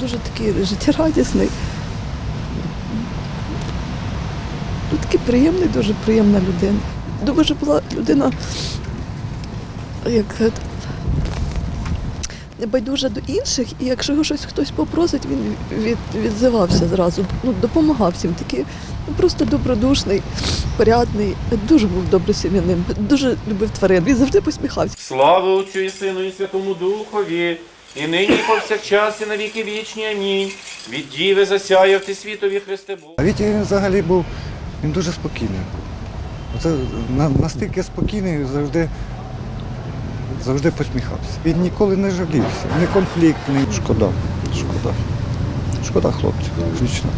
дуже такий життєрадісний. Ну, такий приємний, дуже приємна людина. Що була людина, як е, небайдужа до інших, і якщо його щось хтось попросить, він від, відзивався зразу, ну, допомагав всім. Такий ну, просто добродушний, порядний, дуже був добрий сім'янин, дуже любив тварин. Він завжди посміхався. Слава Отцю і Сину і Святому Духові, і нині, і повсякчас, і на віки вічні. Амінь. Від діви засяяв ти світові Христе Бог. А віті він взагалі був, він дуже спокійний. Оце настільки спокійний, завжди, завжди посміхався. Він ніколи не жалівся, не конфліктний. Шкода, шкода. Шкода хлопців, звичайно.